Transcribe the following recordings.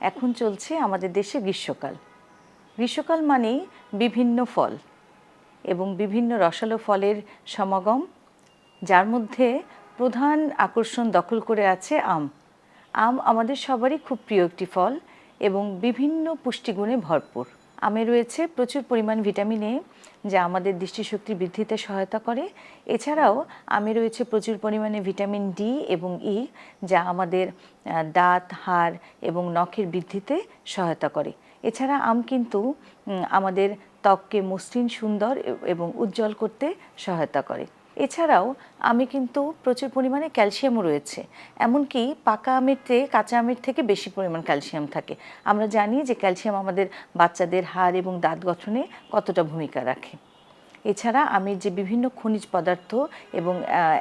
এখন চলছে আমাদের দেশে গ্রীষ্মকাল। গ্রীষ্মকাল মানেই বিভিন্ন ফল এবং বিভিন্ন রসালো ফলের সমাগম, যার মধ্যে প্রধান আকর্ষণ দখল করে আছে আম। আম আমাদের সবারই খুব প্রিয় একটি ফল এবং বিভিন্ন পুষ্টিগুণে ভরপুর। আমে রয়েছে প্রচুর পরিমাণ ভিটামিন এ, যা আমাদের দৃষ্টিশক্তি বৃদ্ধিতে সহায়তা করে। এছাড়াও আমে রয়েছে প্রচুর পরিমাণে ভিটামিন ডি এবং ই, যা আমাদের দাঁত, হাড় এবং নখের বৃদ্ধিতে সহায়তা করে। এছাড়া আম কিন্তু আমাদের ত্বককে মসৃণ, সুন্দর এবং উজ্জ্বল করতে সহায়তা করে। এছাড়াও আমি কিন্তু প্রচুর পরিমাণে ক্যালসিয়ামও রয়েছে, এমনকি পাকা আমের চেয়ে কাঁচা আমের থেকে বেশি পরিমাণ ক্যালসিয়াম থাকে। আমরা জানি যে ক্যালসিয়াম আমাদের বাচ্চাদের হাড় এবং দাঁত গঠনে কতটা ভূমিকা রাখে। এছাড়া আমের যে বিভিন্ন খনিজ পদার্থ এবং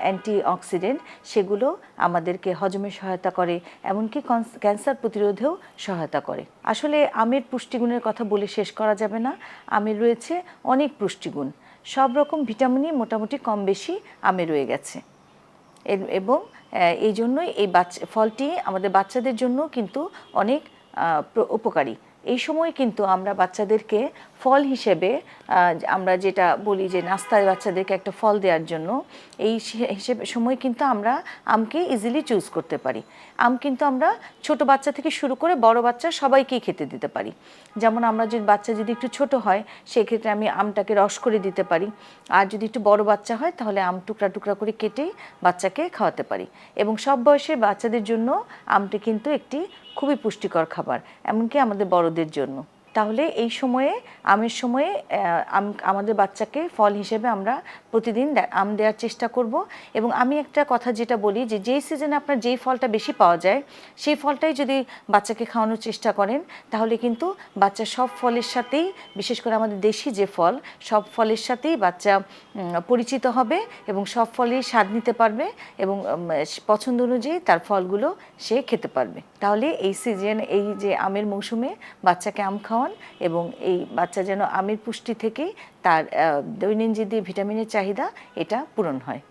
অ্যান্টি অক্সিডেন্ট সেগুলো আমাদেরকে হজমে সহায়তা করে, এমনকি ক্যান্সার প্রতিরোধেও সহায়তা করে। আসলে আমের পুষ্টিগুণের কথা বলে শেষ করা যাবে না। আমের রয়েছে অনেক পুষ্টিগুণ। সব রকম ভিটামিনই মোটামুটি কম বেশি আমে রয়ে গেছে। এবং এই জন্যই এই বাচ্চা, ফলটি আমাদের বাচ্চাদের জন্য কিন্তু অনেক উপকারী। এই সময় কিন্তু আমরা বাচ্চাদেরকে ফল হিসেবে আমরা যেটা বলি যে নাস্তায় বাচ্চাদেরকে একটা ফল দেওয়ার জন্য, এই হিসেবে সময় কিন্তু আমরা আমকে ইজিলি চুজ করতে পারি। আম কিন্তু আমরা ছোট বাচ্চা থেকে শুরু করে বড় বাচ্চা সবাইকেই খেতে দিতে পারি। যেমন আমরা যদি বাচ্চা যদি একটু ছোট হয়, সেক্ষেত্রে আমি আমটাকে রস করে দিতে পারি। আর যদি একটু বড় বাচ্চা হয়, তাহলে আম টুকরা টুকরা করে কেটেই বাচ্চাকে খাওয়াতে পারি। এবং সব বয়সের বাচ্চাদের জন্য আমটি কিন্তু একটি খুবই পুষ্টিকর খাবার এমনকি আমাদের বড়দের জন্য। তাহলে এই সময়ে, আমের সময়ে আম- আমাদের বাচ্চাকে ফল হিসেবে আমরা প্রতিদিন আম দেওয়ার চেষ্টা করব। এবং আমি একটা কথা যেটা বলি যে, যেই সিজনে আপনার যেই ফলটা বেশি পাওয়া যায়, সেই ফলটাই যদি বাচ্চাকে খাওয়ানোর চেষ্টা করেন, তাহলে কিন্তু বাচ্চা সব ফলের সাথেই, বিশেষ করে আমাদের দেশি যে ফল, সব ফলের সাথেই বাচ্চা পরিচিত হবে এবং সব ফলেই স্বাদ নিতে পারবে এবং পছন্দ অনুযায়ী তার ফলগুলো সে খেতে পারবে। তাহলে এই সিজন এই যে আমের মৌসুমে বাচ্চাকে আম খাওয়ান এবং এই বাচ্চা যেন আমের পুষ্টি থেকে তার দৈনন্দিন যে ভিটামিনের চাহিদা, এটা পূরণ হয়।